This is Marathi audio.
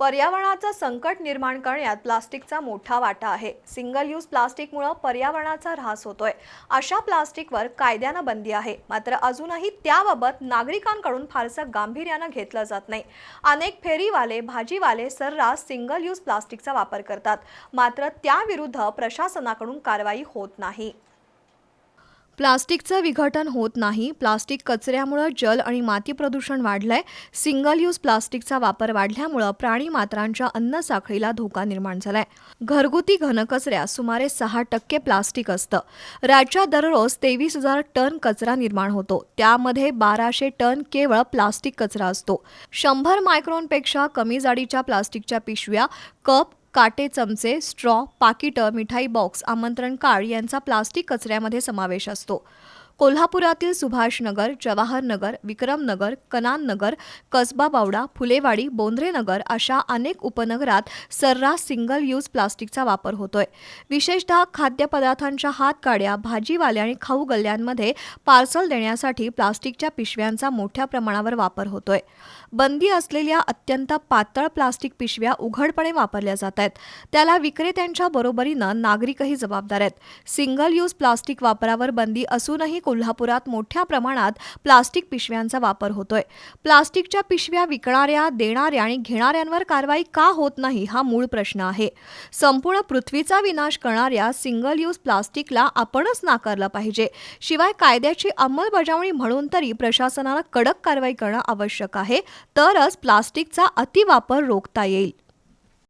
पर्यावरणाचं संकट निर्माण करण्यात प्लास्टिकचा मोठा वाटा आहे. सिंगल यूज प्लास्टिकमुळं पर्यावरणाचा ऱ्हास होतोय. अशा प्लास्टिकवर कायद्यानं बंदी आहे. मात्र अजूनही त्याबाबत नागरिकांकडून फारसं गांभीर्यानं घेतलं जात नाही. अनेक फेरीवाले भाजीवाले सर्रास सिंगल यूज प्लास्टिकचा वापर करतात. मात्र त्याविरुद्ध प्रशासनाकडून कारवाई होत नाही. प्लास्टिकचं विघटन होत नाही. प्लास्टिक कचऱ्यामुळं जल आणि माती प्रदूषण वाढलंय. सिंगल यूज प्लास्टिकचा वापर वाढल्यामुळं प्राणी मात्रांच्या अन्न साखळीला धोका निर्माण झालाय. घरगुती घनकचऱ्यात सुमारे सहा टक्के प्लास्टिक असतं. राज्यात दररोज तेवीस हजार टन कचरा निर्माण होतो. त्यामध्ये बाराशे टन केवळ प्लास्टिक कचरा असतो. शंभर मायक्रॉनपेक्षा कमी जाडीच्या प्लास्टिकच्या पिशव्या कप काटे चमचे स्ट्रॉ पाकिटं मिठाई बॉक्स आमंत्रण कार्ड यांचा प्लास्टिक कचऱ्यामध्ये समावेश असतो. कोल्हापुरातील सुभाषनगर जवाहरनगर विक्रमनगर कनाननगर कसबा बावडा फुलेवाडी बोंद्रेनगर अशा अनेक उपनगरात सर्रास सिंगल यूज प्लास्टिकचा वापर होतोय. विशेषतः खाद्यपदार्थांच्या हातगाड्या भाजीवाल्या आणि खाऊ गल्ल्यांमध्ये पार्सल देण्यासाठी प्लास्टिकच्या पिशव्यांचा मोठ्या प्रमाणावर वापर होतोय. बंदी असलेल्या अत्यंत पातळ प्लास्टिक पिशव्या उघडपणे वापरल्या जात आहेत. त्याला विक्रेत्यांच्या बरोबरीनं नागरिकही जबाबदार आहेत. सिंगल यूज प्लास्टिक वापरावर बंदी असूनही कोल्हापुरात मोठ्या प्रमाणात प्लास्टिक पिशव्यांचा वापर होतोय. प्लास्टिकच्या पिशव्या विकणाऱ्या देणाऱ्या आणि घेणाऱ्यांवर कारवाई का होत नाही हा मूळ प्रश्न आहे. संपूर्ण पृथ्वीचा विनाश करणाऱ्या सिंगल यूज प्लास्टिकला आपणच नाकारलं पाहिजे. शिवाय कायद्याची अंमलबजावणी म्हणून तरी प्रशासनानं कडक कारवाई करणं आवश्यक आहे. तरच प्लास्टिकचा अतिवापर रोखता येईल.